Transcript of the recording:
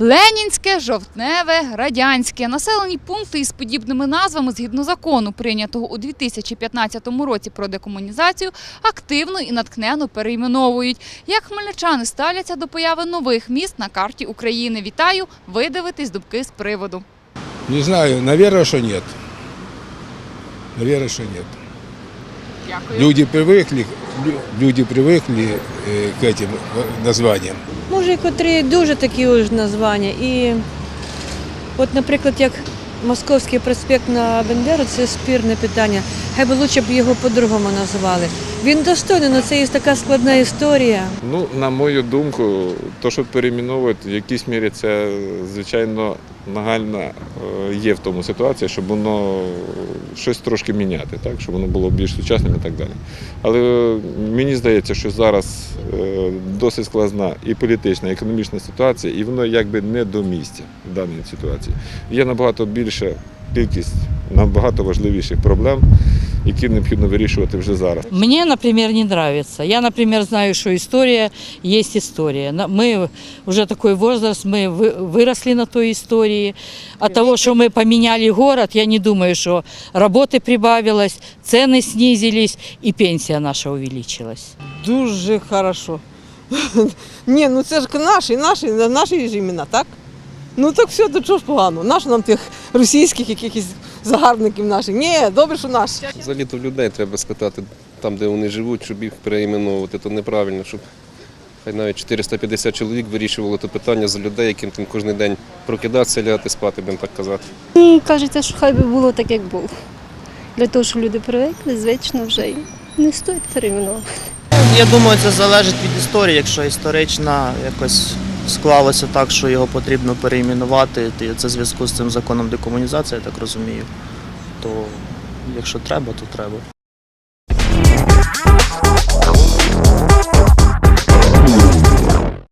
Ленінське, жовтневе, радянське населені пункти із подібними назвами згідно закону, прийнятого у 2015 році про декомунізацію, активно і наткнено перейменовують. Як хмельничани ставляться до появи нових міст на карті України? Вітаю! Ви дивитесь думки з приводу. Не знаю, наверное, что нет. Наверное, что нет. Дякую. Люди привыкли, лю- люди привыкли э, к этим э, названиям. Може, котрі дуже такі ось названня. І от, наприклад, як Московський проспект на Бендеру, це спірне питання. Хай би лучше б його по-другому назвали. Він достойний, але це є така складна історія. Ну, на мою думку, то, що перейменовують, в якійсь мірі це, звичайно, нагальна е, є в тому ситуації, щоб воно щось трошки міняти, так? щоб воно було більш сучасним і так далі. Але е, мені здається, що зараз е, досить складна і політична, і економічна ситуація, і воно якби не до місця в даній ситуації. Є набагато більша кількість набагато важливіших проблем, які необхідно вирішувати вже зараз. Мне, например, не нравится. Я, например, знаю, что история есть история. На- Мы уже такой возраст, мы вы- выросли на той истории. От того, что мы поменяли город, я не думаю, что работы прибавилось, цены снизились и пенсия наша увеличилась. Дуже хорошо. Ні, ну це ж наші, наші, наші ж імена, так? Ну так все, то чого ж погано? Наш нам тих російських якихось загарбників наших. Ні, добре, що наші. Взагалі то людей треба спитати там, де вони живуть, щоб їх переіменовувати. То неправильно, щоб хай навіть 450 чоловік вирішували це питання за людей, яким там кожен день прокидатися, лягати спати, будемо так казати. Кажеться, що хай би було так, як було. Для того, що люди привикли, звично вже і не стоїть перейменовувати. Я думаю, це залежить від історії. Якщо історична якось склалося так, що його потрібно переіменувати, це в зв'язку з цим законом декомунізації, я так розумію, то якщо треба, то треба.